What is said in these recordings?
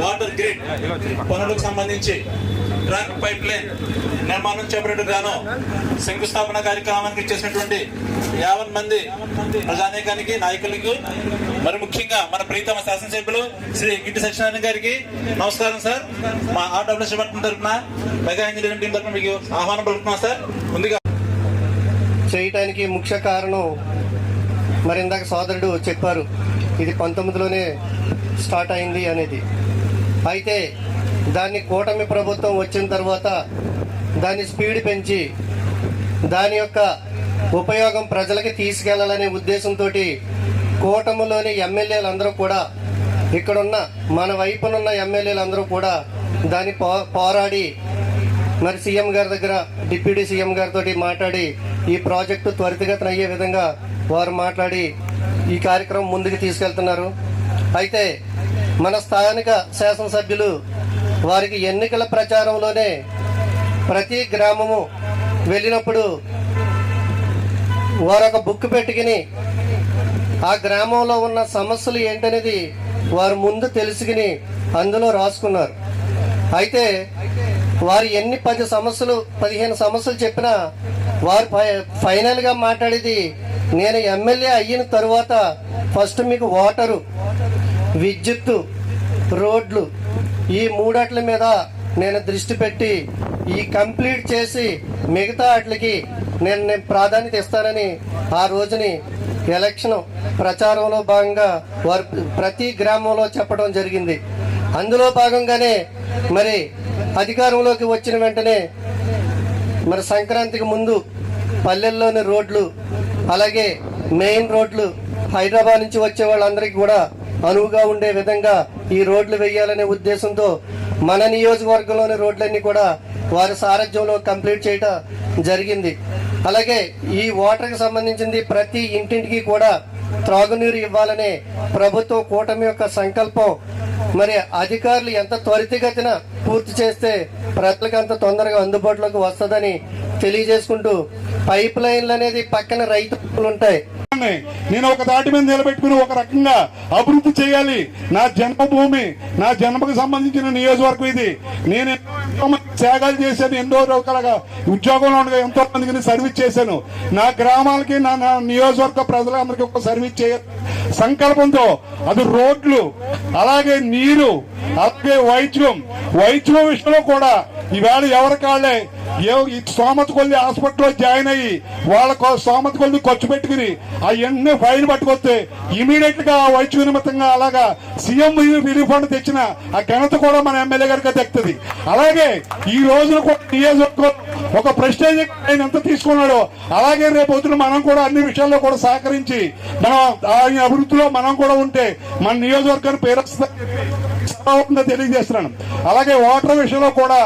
Water grid పనులకు సంబంధించి track pipe line నిర్మాణం చేపట్టడం గాను శంకుస్థాపన కార్యక్రమానికి ఇచ్చేసినటువంటి యావన్ మంది ప్రజానేకానికి నాయకులకు మరి ముఖ్యంగా మన ప్రీతమ శాసనసభ్యులు శ్రీ గిట్టి సత్యనారాయణ గారికి నమస్కారం సార్. మా ఆర్డబ్ల్యూ డిపార్ట్మెంట్ తరఫున మెగా ఇంజనీరింగ్ టీం తరఫున మీకు ఆహ్వానం పలుకుతున్నాం సార్. ముందుగా చేయటానికి ముఖ్య కారణం మరి ఇందాక సోదరుడు చెప్పారు. ఇది పంతొమ్మిదిలోనే స్టార్ట్ అయింది అనేది. అయితే దాన్ని కూటమి ప్రభుత్వం వచ్చిన తర్వాత దాన్ని స్పీడ్ పెంచి దాని యొక్క ఉపయోగం ప్రజలకి తీసుకెళ్ళాలనే ఉద్దేశంతో కూటమిలోని ఎమ్మెల్యేలు అందరూ కూడా ఇక్కడున్న మన వైపునున్న ఎమ్మెల్యేలు అందరూ కూడా దాన్ని పో పోరాడి మరి సీఎం గారి దగ్గర డిప్యూటీ సీఎం గారితో మాట్లాడి ఈ ప్రాజెక్టు త్వరితగతిన అయ్యే విధంగా వారు మాట్లాడి ఈ కార్యక్రమం ముందుకు తీసుకెళ్తున్నారు. అయితే మన స్థానిక శాసనసభ్యులు వారికి ఎన్నికల ప్రచారంలోనే ప్రతి గ్రామము వెళ్ళినప్పుడు వారు ఒక బుక్ పెట్టుకుని ఆ గ్రామంలో ఉన్న సమస్యలు ఏంటనేది వారు ముందు తెలుసుకుని అందులో రాసుకున్నారు. అయితే వారు ఎన్ని పది సమస్యలు పదిహేను సమస్యలు చెప్పినా వారు ఫై- ఫైనల్గా మాట్లాడేది నేను ఎమ్మెల్యే అయిన తరువాత ఫస్ట్ మీకు వాటరు విద్యుత్తు రోడ్లు ఈ మూడట్ల మీద నేను దృష్టి పెట్టి ఈ కంప్లీట్ చేసి మిగతా వాటికి నేను నేను ప్రాధాన్యత ఇస్తానని ఆ రోజుని ఎలక్షన్ ప్రచారంలో భాగంగా వారు ప్రతి గ్రామంలో చెప్పడం జరిగింది. అందులో భాగంగానే మరి అధికారంలోకి వచ్చిన వెంటనే మరి సంక్రాంతికి ముందు పల్లెల్లోని రోడ్లు అలాగే మెయిన్ రోడ్లు హైదరాబాద్ నుంచి వచ్చే వాళ్ళందరికీ కూడా అనువుగా ఉండే విధంగా ఈ రోడ్లు వేయాలనే ఉద్దేశంతో మన నియోజకవర్గంలోని రోడ్లన్నీ కూడా వారి సారథ్యంలో కంప్లీట్ చేయటం జరిగింది. అలాగే ఈ వాటర్కి సంబంధించింది ప్రతి ఇంటింటికి కూడా త్రాగునీరు ఇవ్వాలనే ప్రభుత్వ కూటమి యొక్క సంకల్పం మరి అధికారులు ఎంత త్వరితగతిన పూర్తి చేస్తే ప్రజలకు అంత తొందరగా అందుబాటులోకి వస్తుందని తెలియజేసుకుంటూ పైప్ లైన్లు అనేది పక్కన రైతులు ఉంటాయి. నేను ఒక దాటి మీద నిలబెట్టుకుని ఒక రకంగా అభివృద్ధి చేయాలి. నా జన్మభూమి నా జన్మకు సంబంధించిన నియోజకవర్గం ఇది. నేను సేవలు చేశాను ఎన్నో రకాలుగా ఉద్యోగంలో ఉండగా ఎంతో మందికి సర్వీస్ చేశాను. నా గ్రామాలకి నా నా నియోజకవర్గ ప్రజలందరికీ ఒక సర్వీస్ చేయ సంకల్పంతో అది రోడ్లు అలాగే నీరు అలాగే వైద్యం. వైద్యం విషయంలో కూడా ఈవేళ ఎవరి కాళ్ళే ఏ ఈ కొల్లి హాస్పిటల్లో జాయిన్ అయ్యి వాళ్ళ సోమత కొల్లి ఖర్చు పెట్టుకుని అవన్నీ ఫైన్ పట్టుకొస్తే ఇమీడియట్గా ఆ వైద్య నిమిత్తంగా అలాగా సీఎం రిలీఫ్ ఫండ్ తెచ్చిన ఆ ఘనత కూడా మన ఎమ్మెల్యే గారికి దక్కుతుంది. అలాగే ఈ రోజున కూడా నియోజకవర్గం ఒక ప్రెస్టేజ్ ఆయన ఎంత తీసుకున్నాడో అలాగే రేపు పొద్దున మనం కూడా అన్ని విషయాల్లో కూడా సహకరించి మనం ఆయన అభివృద్ధిలో మనం కూడా ఉంటే మన నియోజకవర్గాన్ని పేరు ఉందో తెలియజేస్తున్నాను. అలాగే వాటర్ విషయంలో కూడా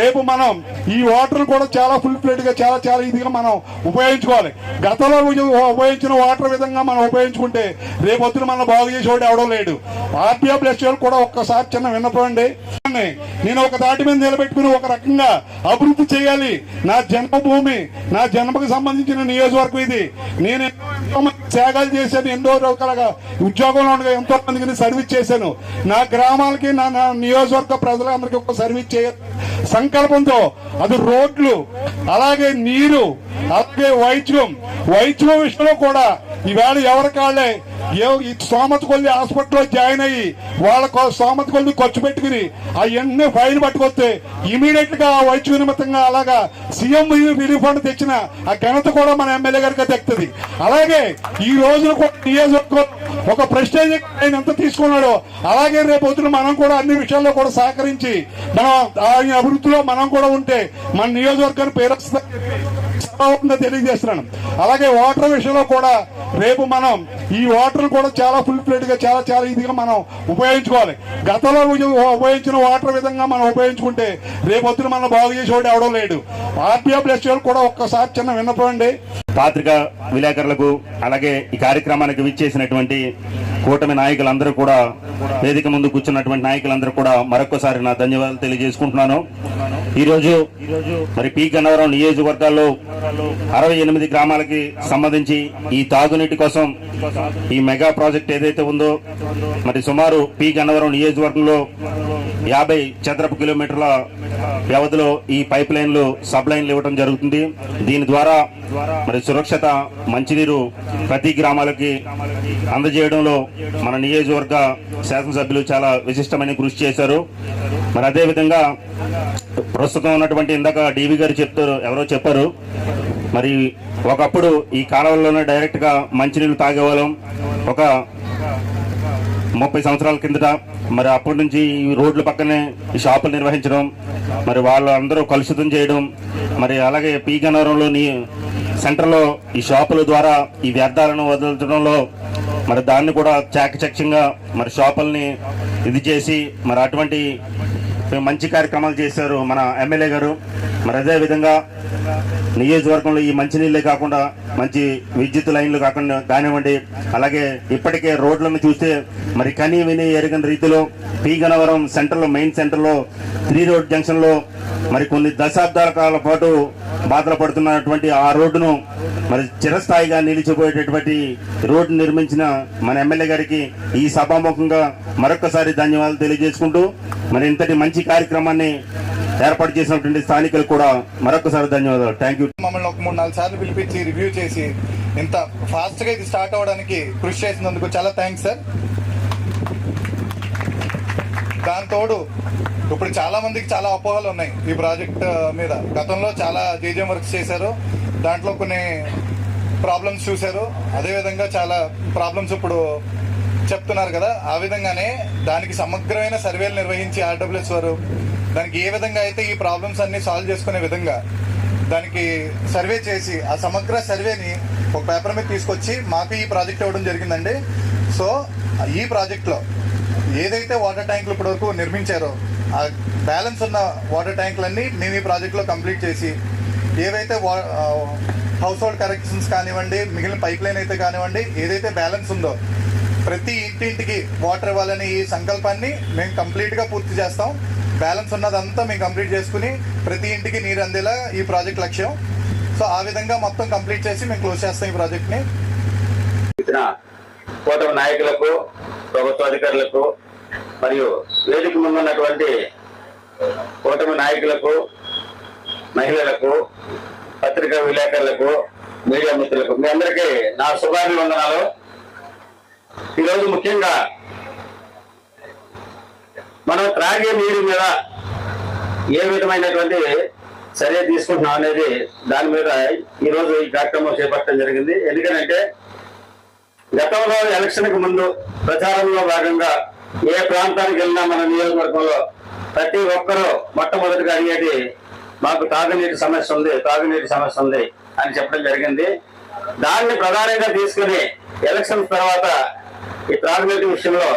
రేపు మనం ఈ వాటర్ కూడా చాలా ఫుల్ ప్లేట్గా చాలా చాలా ఇదిగా మనం ఉపయోగించుకోవాలి. గతంలో ఉపయోగించిన వాటర్ విధంగా మనం ఉపయోగించుకుంటే రేపు పొద్దున మనం బాగు చేసేవాడు ఎవడం లేడు. ఆర్టీఎఫ్ ప్లస్ కూడా ఒక్కసారి చిన్న విన్నపండి నేను ఒక దాటి మీద నిలబెట్టుకుని ఒక రకంగా అభివృద్ధి చేయాలి. నా జన్మభూమి నా జన్మకు సంబంధించిన నియోజకవర్గం ఇది. నేను ఎంతో త్యాగాలు చేశాను ఎన్నో రకాలుగా ఉద్యోగంలో ఉండగా ఎంతో మందికి సర్వీస్ చేశాను. నా గ్రామ నా నా నియోజకవర్గ ప్రజలందరికీ ఒక సర్వీస్ చేయ సంకల్పంతో అది రోడ్లు అలాగే నీరు అలాగే వైద్యం. వైద్యం విషయంలో కూడా ఈవేళ ఎవరి కాళ్ళే ఏ కొల్లి హాస్పిటల్లో జాయిన్ అయ్యి వాళ్ళ సోమత కొల్లి ఖర్చు పెట్టుకుని అవన్నీ ఫైన్ పట్టుకొస్తే ఇమీడియట్గా వైద్య నిమిత్తంగా అలాగా సీఎం రిలీఫ్ ఫండ్ తెచ్చిన ఆ ఘనత కూడా మన ఎమ్మెల్యే గారికి దక్కుతుంది అలాగే ఈ రోజున నియోజకవర్గం ఒక ప్రెస్టేజ్ ఆయన ఎంత తీసుకున్నాడో అలాగే రేపు పొద్దున మనం కూడా అన్ని విషయాల్లో కూడా సహకరించి మనం ఆయన అభివృద్ధిలో మనం కూడా ఉంటే మన నియోజకవర్గాన్ని పేరు ఉందో తెలియజేస్తున్నాను. అలాగే వాటర్ విషయంలో కూడా రేపు మనం ఈ వాటర్ కూడా చాలా ఫుల్ ప్లేట్గా చాలా చాలా ఇదిగా మనం ఉపయోగించుకోవాలి. గతంలో ఉపయోగించిన వాటర్ విధంగా మనం ఉపయోగించుకుంటే రేపు వద్దు మనం బాగు చేసేవాడు ఎవడం లేడు. ఆర్టీఎఫ్ ప్లస్ కూడా ఒక్కసారి చిన్న విన్నపండి పాత్రిక పాత్రికా విలేకరులకు అలాగే ఈ కార్యక్రమానికి విచ్చేసినటువంటి కూటమి నాయకులందరూ కూడా వేదిక ముందు కూర్చున్నటువంటి నాయకులందరూ కూడా మరొకసారి నా ధన్యవాదాలు తెలియజేసుకుంటున్నాను. ఈరోజు మరి పి గన్నవరం నియోజకవర్గాల్లో అరవై ఎనిమిది గ్రామాలకి సంబంధించి ఈ తాగునీటి కోసం ఈ మెగా ప్రాజెక్ట్ ఏదైతే ఉందో మరి సుమారు పి గన్నవరం నియోజకవర్గంలో యాభై చదరపు కిలోమీటర్ల వ్యవధిలో ఈ పైప్ లైన్లు సబ్ లైన్లు ఇవ్వడం జరుగుతుంది. దీని ద్వారా మరి సురక్షిత మంచినీరు ప్రతి గ్రామాలకి అందజేయడంలో మన నియోజకవర్గ శాసనసభ్యులు చాలా విశిష్టమైన కృషి చేశారు. మరి అదేవిధంగా ప్రస్తుతం ఉన్నటువంటి ఇందాక డీవీ గారు చెప్తారు ఎవరో చెప్పారు. మరి ఒకప్పుడు ఈ కాలువల్లోనే డైరెక్ట్గా మంచినీళ్ళు తాగేవాళ్ళం. ఒక ముప్పై సంవత్సరాల కిందట మరి అప్పటి నుంచి ఈ రోడ్ల పక్కనే ఈ షాపులు నిర్వహించడం మరి వాళ్ళందరూ కలుషితం చేయడం మరి అలాగే పీ గన్నవరంలోని సెంటర్లో ఈ షాపుల ద్వారా ఈ వ్యర్థాలను వదలడంలో మరి దాన్ని కూడా చాకచక్యంగా మరి షాపుల్ని ఇది చేసి మరి అటువంటి మంచి కార్యక్రమాలు చేశారు మన ఎమ్మెల్యే గారు. మరి అదే విధంగా నియోజకవర్గంలో ఈ మంచినీళ్ళే కాకుండా మంచి విద్యుత్ లైన్లు కాకుండా కానివ్వండి అలాగే ఇప్పటికే రోడ్లను చూస్తే మరి కనీ విని ఎరగని రీతిలో పీ సెంటర్లో మెయిన్ సెంటర్లో త్రీ రోడ్ జంక్షన్లో మరి కొన్ని దశాబ్దాల కాల పాటు బాధలు పడుతున్నటువంటి ఆ రోడ్డును మరి చిరస్థాయిగా నిలిచిపోయేటటువంటి రోడ్డు నిర్మించిన మన ఎమ్మెల్యే గారికి ఈ సభాముఖంగా మరొకసారి ధన్యవాదాలు తెలియజేసుకుంటూ మరి ఇంతటి మంచి కార్యక్రమాన్ని ఏర్పాటు చేసినటువంటి స్థానికులు కూడా మరొకసారి ధన్యవాదాలు. థ్యాంక్ యూ మమ్మల్ని ఒక మూడు నాలుగు సార్లు పిలిపించి రివ్యూ చేసి ఇంత ఫాస్ట్గా ఇది స్టార్ట్ అవ్వడానికి కృషి చేసినందుకు చాలా థ్యాంక్స్ సార్ దాంతోడు ఇప్పుడు చాలా మందికి చాలా అపోహలు ఉన్నాయి ఈ ప్రాజెక్ట్ uh, మీద. గతంలో చాలా జేజేఎం వర్క్స్ చేశారు. దాంట్లో కొన్ని ప్రాబ్లమ్స్ చూశారు. అదేవిధంగా చాలా ప్రాబ్లమ్స్ ఇప్పుడు చెప్తున్నారు కదా. ఆ విధంగానే దానికి సమగ్రమైన సర్వేలు నిర్వహించి ఆర్డబ్ల్యూఎస్ వారు దానికి ఏ విధంగా అయితే ఈ ప్రాబ్లమ్స్ అన్ని సాల్వ్ చేసుకునే విధంగా దానికి సర్వే చేసి ఆ సమగ్ర సర్వేని ఒక పేపర్ మీద తీసుకొచ్చి మాకు ఈ ప్రాజెక్ట్ ఇవ్వడం జరిగిందండి. సో ఈ ప్రాజెక్ట్లో ఏదైతే వాటర్ ట్యాంకులు ఇప్పటివరకు నిర్మించారో ఆ బ్యాలెన్స్ ఉన్న వాటర్ ట్యాంకులన్నీ మేము ఈ ప్రాజెక్ట్లో కంప్లీట్ చేసి ఏవైతే హౌస్ హోల్డ్ కరెక్షన్స్ కానివ్వండి మిగిలిన పైప్ లైన్ అయితే కానివ్వండి ఏదైతే బ్యాలెన్స్ ఉందో ప్రతి ఇంటింటికి వాటర్ ఇవ్వాలనే ఈ సంకల్పాన్ని మేము కంప్లీట్గా పూర్తి చేస్తాం. బ్యాలెన్స్ ఉన్నదంతా మేము కంప్లీట్ చేసుకుని ప్రతి ఇంటికి నీరు అందేలా ఈ ప్రాజెక్ట్ లక్ష్యం. సో ఆ విధంగా మొత్తం కంప్లీట్ చేసి మేము క్లోజ్ చేస్తాం ఈ ప్రాజెక్ట్ని. ఇచ్చిన కూటమి నాయకులకు ప్రభుత్వ అధికారులకు మరియు వేదిక ముందు ఉన్నటువంటి కూటమి నాయకులకు మహిళలకు పత్రికా విలేకరులకు మీడియా మిత్రులకు మీ అందరికీ నా శుభాభివందనాలు. ఈరోజు ముఖ్యంగా మనం త్రాగే నీరు మీద ఏ విధమైనటువంటి చర్య తీసుకుంటున్నాం అనేది దాని మీద ఈరోజు ఈ కార్యక్రమం చేపట్టడం జరిగింది. ఎందుకంటే గతంలో ఎలక్షన్కు ముందు ప్రచారంలో భాగంగా ఏ ప్రాంతానికి వెళ్ళినా మన నియోజకవర్గంలో ప్రతి ఒక్కరూ మొట్టమొదటిగా అడిగేది మాకు తాగునీటి సమస్య ఉంది తాగునీటి సమస్య ఉంది అని చెప్పడం జరిగింది. దాన్ని ప్రధానంగా తీసుకుని ఎలక్షన్ తర్వాత ఈ త్రాగునీటి విషయంలో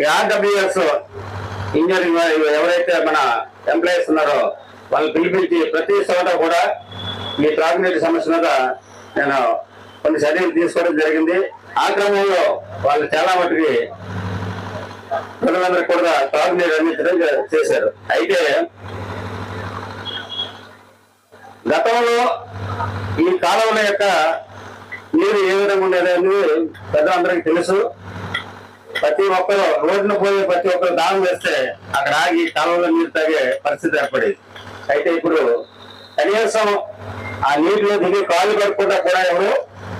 ఈ ఆర్డబ్ల్యూఎస్ ఇంజనీరింగ్ ఎవరైతే మన ఎంప్లాయీస్ ఉన్నారో వాళ్ళు పిలిపించి ప్రతి చోట కూడా ఈ త్రాగునీటి సమస్య మీద నేను కొన్ని చర్యలు తీసుకోవడం జరిగింది. ఆ క్రమంలో వాళ్ళు చాలా మటుకి ప్రజలందరూ కూడా త్రాగునీరు అందించడం చేశారు. అయితే గతంలో ఈ కాలువల యొక్క నీరు ఏ విధంగా ఉండేది అనేది పెద్దలందరికీ తెలుసు. ప్రతి ఒక్కరు రోడ్డును పోయి ప్రతి ఒక్కరు దానం వేస్తే అక్కడ ఆగి కాలంలో నీరు తాగే పరిస్థితి ఏర్పడేది. అయితే ఇప్పుడు కనీసం ఆ నీటిలో దిగి కాలు కట్టుకుంటా కూడా ఎవరు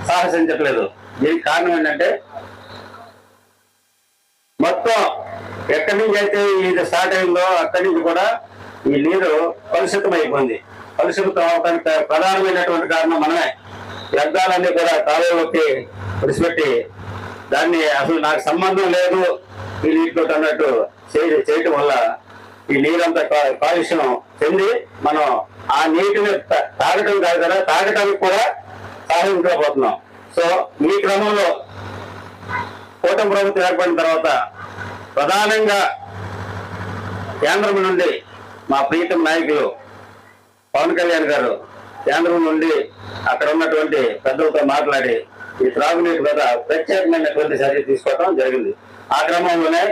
సాహసించట్లేదు. దీనికి కారణం ఏంటంటే మొత్తం ఎక్కడి నుంచి అయితే ఇది స్టార్ట్ అయిందో అక్కడి నుంచి కూడా ఈ నీరు కలుషితం అయిపోయింది. కలుషితం అవడానికి ప్రధానమైనటువంటి కారణం మనమే. వ్యర్థాలన్నీ కూడా కాలువలోకి విడిచిపెట్టి దాన్ని అసలు నాకు సంబంధం లేదు. వీళ్ళు నీటితో అన్నట్టు చేయటం వల్ల ఈ నీరంతా కాలుష్యం చెంది మనం ఆ నీటిని తాగటం కాదు కదా తాగటానికి కూడా సహాయించకపోతున్నాం సో ఈ క్రమంలో కూటమి ప్రభుత్వం ఏర్పడిన తర్వాత ప్రధానంగా కేంద్రం నుండి మా ప్రీతం నాయకులు పవన్ కళ్యాణ్ గారు కేంద్రం నుండి అక్కడ ఉన్నటువంటి పెద్దలతో మాట్లాడి ఈ త్రాగునీటి మీద ప్రత్యేకమైనటువంటి చర్య తీసుకోవడం జరిగింది. ఆ క్రమంలోనే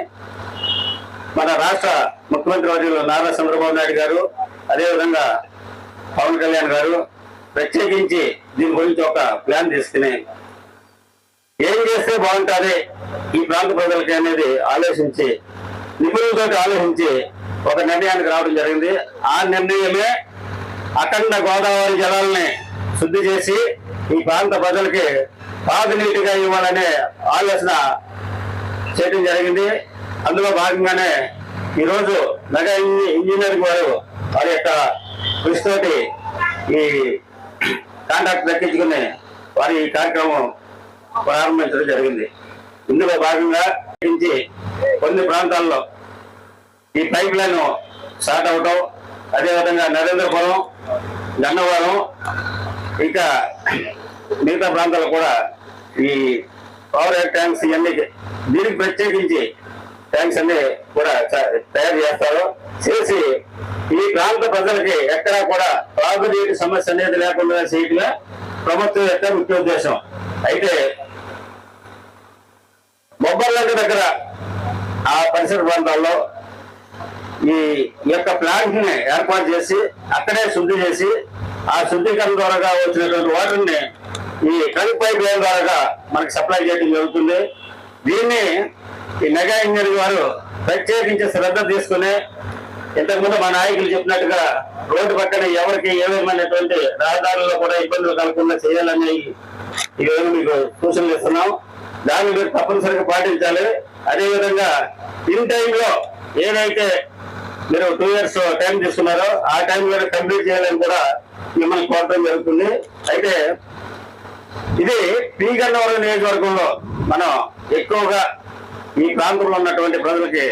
మన రాష్ట్ర ముఖ్యమంత్రి వర్యులు నారా చంద్రబాబు నాయుడు గారు అదేవిధంగా పవన్ కళ్యాణ్ గారు ప్రత్యేకించి దీని గురించి ఒక ప్లాన్ తీసుకుని ఏం చేస్తే బాగుంటుంది ఈ ప్రాంత ప్రజలకి అనేది ఆలోచించి నిపుణులతో ఆలోచించి ఒక నిర్ణయానికి రావడం జరిగింది. ఆ నిర్ణయమే అఖండ గోదావరి జలాలని శుద్ధి చేసి ఈ ప్రాంత ప్రజలకి తాగునీటిగా ఇవ్వాలనే ఆలోచన చేయడం జరిగింది. అందులో భాగంగానే ఈరోజు మెగా ఇంజనీరింగ్ వారు వారి యొక్క కృషితోటి ఈ కాంట్రాక్ట్ దక్కించుకుని వారి ఈ కార్యక్రమం ప్రారంభించడం జరిగింది. ఇందులో భాగంగా కొన్ని ప్రాంతాల్లో ఈ పైప్ లైన్ స్టార్ట్ అవటం అదేవిధంగా నరేంద్రపురం గన్నవరం ఇంకా మిగతా ప్రాంతాల్లో కూడా ఈ పవర్ ట్యాంక్స్ ఇవన్నీ దీనికి ప్రత్యేకించి ట్యాంక్స్ అన్ని కూడా తయారు చేస్తారు. చేసి ఈ ప్రాంత ప్రజలకి ఎక్కడా కూడా తాగునీటి సమస్య అనేది లేకుండా చేయటమే ప్రభుత్వం యొక్క ముఖ్య ఉద్దేశం. అయితే బొబ్బర్లంక దగ్గర ఆ పరిసర ప్రాంతాల్లో ఈ యొక్క ప్లాంట్ని ఏర్పాటు చేసి అక్కడే శుద్ధి చేసి ఆ శుద్ధీకరణ ద్వారా వచ్చినటువంటి వాటర్ని ఈ ట్రంక్ పైప్ లైన్ ద్వారా మనకు సప్లై చేయడం జరుగుతుంది. దీన్ని ఈ మెగా ఇంజనీర్ వారు ప్రత్యేకించి శ్రద్ధ తీసుకుని ఇంతకుముందు మా నాయకులు చెప్పినట్టుగా రోడ్డు పక్కన ఎవరికి ఏమేమైనటువంటి రహదారుల్లో కూడా ఇబ్బందులు కలగకుండా చేయాలని ఈరోజు మీకు సూచనలు ఇస్తున్నాం. దాన్ని మీరు తప్పనిసరిగా పాటించాలి. అదేవిధంగా ఇన్ టైంలో ఏదైతే మీరు టూ ఇయర్స్ టైం తీసుకున్నారో ఆ టైంలో కంప్లీట్ చేయాలని కూడా మిమ్మల్ని కోరడం జరుగుతుంది. అయితే ఇది పి గన్నవరం నియోజకవర్గంలో మనం ఎక్కువగా ఈ ప్రాంతంలో ఉన్నటువంటి ప్రజలకి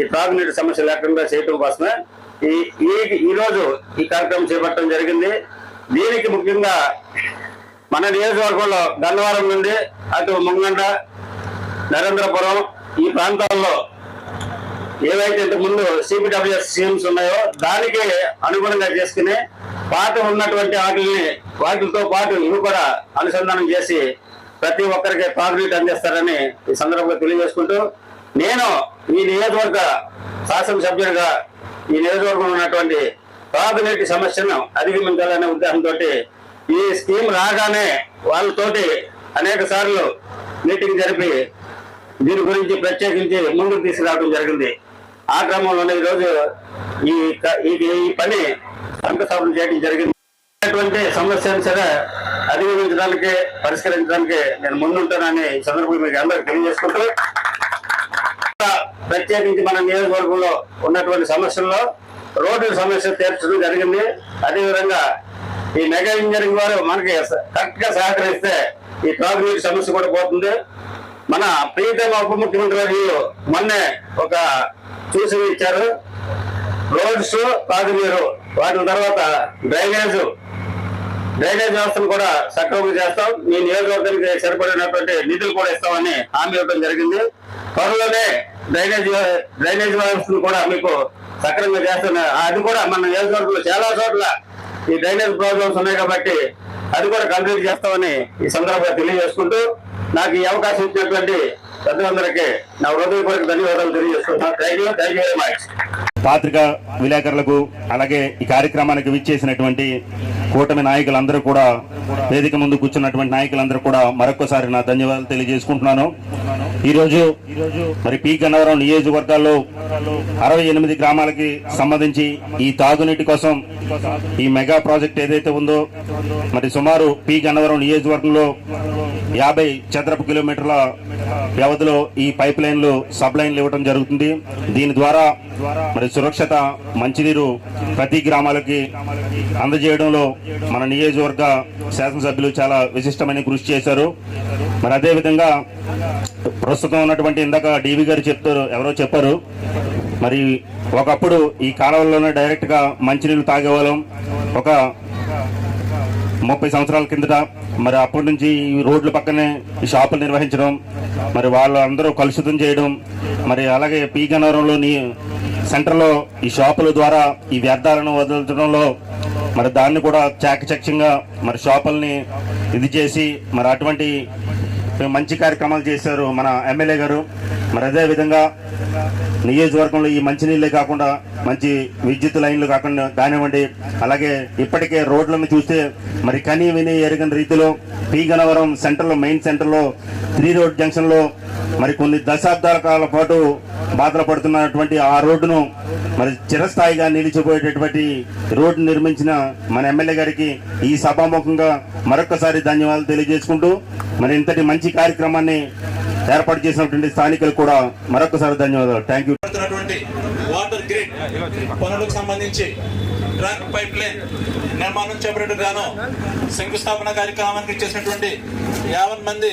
ఈ తాగునీటి సమస్య లేకుండా చేయటం కోసమే ఈ ఈ ఈ రోజు ఈ కార్యక్రమం చేపట్టడం జరిగింది. దీనికి ముఖ్యంగా మన నియోజకవర్గంలో గన్నవరం నుండి అటు ముంగండ నరేంద్రపురం ఈ ప్రాంతాల్లో ఏవైతే ఇంతకుముందు సిపిడబ్ల్యూఎస్ స్కీమ్స్ ఉన్నాయో దానికి అనుగుణంగా చేసుకుని పాత ఉన్నటువంటి వాటిని వాటితో పాటు ఇవి కూడా అనుసంధానం చేసి ప్రతి ఒక్కరికి ప్రాధాన్యత అందిస్తారని ఈ సందర్భంగా తెలియజేసుకుంటూ నేను ఈ నియోజకవర్గ శాసనసభ్యునిగా ఈ నియోజకవర్గంలో ఉన్నటువంటి తాగునీటి సమస్యను అధిగమించాలనే ఉద్దేశంతో ఈ స్కీమ్ రాగానే వాళ్ళతోటి అనేక సార్లు మీటింగ్ జరిపి దీని గురించి ప్రత్యేకించి ముందుకు తీసుకురావడం జరిగింది. ఆ క్రమంలోనే ఈరోజు ఈ ఈ పని శంకుస్థాపన చేయడం జరిగింది. అటువంటి సమస్యను సరే అధిగమించడానికి పరిష్కరించడానికి నేను ముందుంటానని ఈ సందర్భంగా మీకు అందరికి తెలియజేసుకుంటూ ప్రత్యేకించి మన నియోజకవర్గంలో ఉన్నటువంటి సమస్యల్లో రోడ్డు సమస్య తీర్చడం జరిగింది. అదేవిధంగా ఈ మెగా ఇంజనీరింగ్ వారు మనకి కరెక్ట్గా సహకరిస్తే ఈ త్రాగునీటి సమస్య కూడా పోతుంది. మన ప్రీతమ ఉప ముఖ్యమంత్రి గారు మొన్నే ఒక చూసి ఇచ్చారు రోడ్స్ తాగునీరు. వాటి తర్వాత డ్రైనేజ్ డ్రైనేజ్ వ్యవస్థను కూడా సక్రమంగా చేస్తాం. మీ నియోజకవర్గానికి సరిపడినటువంటి నిధులు కూడా ఇస్తామని హామీ ఇవ్వడం జరిగింది. త్వరలోనే డ్రైనేజ్ డ్రైనేజ్ వ్యవస్థను కూడా మీకు సక్రమంగా చేస్తున్నా అది కూడా మన నియోజకవర్గంలో చాలా చోట్ల ఈ డ్రైనేజ్ ప్రాబ్లమ్స్ ఉన్నాయి కాబట్టి అది కూడా కంప్లీట్ చేస్తామని ఈ సందర్భంగా తెలియజేసుకుంటూ నాకు ఈ అవకాశం ఇచ్చినటువంటి పెద్దలందరికీ నా హృదయపూర్వక ధన్యవాదాలు తెలియజేస్తున్నాను. Thank you thank you very much విలేకరులకు అలాగే ఈ కార్యక్రమానికి విచ్చేసినటువంటి కూటమి నాయకులందరూ కూడా వేదిక ముందు కూర్చున్నటువంటి నాయకులందరూ కూడా మరొకసారి నా ధన్యవాదాలు తెలియజేసుకుంటున్నాను. ఈరోజు మరి పి గన్నవరం నియోజకవర్గాల్లో అరవై ఎనిమిది గ్రామాలకి సంబంధించి ఈ తాగునీటి కోసం ఈ మెగా ప్రాజెక్ట్ ఏదైతే ఉందో మరి సుమారు పి గన్నవరం నియోజకవర్గంలో యాభై చదరపు కిలోమీటర్ల వ్యవధిలో ఈ పైప్ లైన్లు సబ్ లైన్లు ఇవ్వడం జరుగుతుంది. దీని ద్వారా మరి సురక్షిత మంచినీరు ప్రతి గ్రామాలకి అందజేయడంలో మన నియోజకవర్గ శాసనసభ్యులు చాలా విశిష్టమైన కృషి చేశారు. మరి అదే విధంగా ప్రస్తుతం ఉన్నటువంటి ఇందాక డీవీ గారు చెప్తారు ఎవరో చెప్పారు. మరి ఒకప్పుడు ఈ కాలువల్లోనే డైరెక్ట్గా మంచినీళ్ళు తాగేవాళ్ళం. ఒక ముప్పై సంవత్సరాల కిందట మరి అప్పటి నుంచి ఈ రోడ్ల పక్కనే ఈ షాపులు నిర్వహించడం మరి వాళ్ళందరూ కలుషితం చేయడం మరి అలాగే పీ గన్నవరంలోని సెంటర్లో ఈ షాపుల ద్వారా ఈ వ్యర్థాలను వదలడంలో మరి దాన్ని కూడా చాకచక్యంగా మరి షాపుల్ని ఇది చేసి మరి అటువంటి మంచి కార్యక్రమాలు చేశారు మన ఎమ్మెల్యే గారు. మరి అదే విధంగా నియోజకవర్గంలో ఈ మంచినీళ్ళే కాకుండా మంచి విద్యుత్ లైన్లు కాకుండా కానివ్వండి అలాగే ఇప్పటికే రోడ్లను చూస్తే మరి కనీ విని ఎరగని రీతిలో పీ గనవరం సెంటర్లో మెయిన్ సెంటర్లో త్రీ రోడ్ జంక్షన్లో మరి కొన్ని దశాబ్దాల కాల పాటు బాధలు పడుతున్నటువంటి ఆ రోడ్డును మరి చిరస్థాయిగా నిలిచిపోయేటటువంటి రోడ్డు నిర్మించిన మన ఎమ్మెల్యే గారికి ఈ సభాముఖంగా మరొకసారి ధన్యవాదాలు తెలియజేసుకుంటూ మరి ఇంతటి మంచి కార్యక్రమాన్ని ఏర్పాటు చేసినటువంటి స్థానికులు కూడా మరొకసారి ధన్యవాదాలు. థ్యాంక్ యూ వాటర్ గ్రిడ్ పనులకు సంబంధించి ట్రాక్ పైప్ లైన్ నిర్మాణం చేపట్టడం గాను శంకుస్థాపన కార్యక్రమానికి చేసినటువంటి యావన్ మంది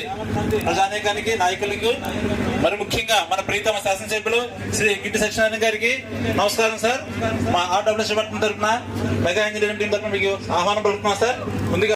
ప్రజానేకానికి నాయకులకు మరి ముఖ్యంగా మన ప్రీతమ శాసనసభ్యులు శ్రీ గిట్టి సత్యనారాయణ గారికి నమస్కారం సార్. మా ఆర్డబ్ల్యూసీ తరఫున మెగా ఇంజనీరింగ్ టీం తరఫున మీకు ఆహ్వానం పలుకుతున్నాం సార్. ముందుగా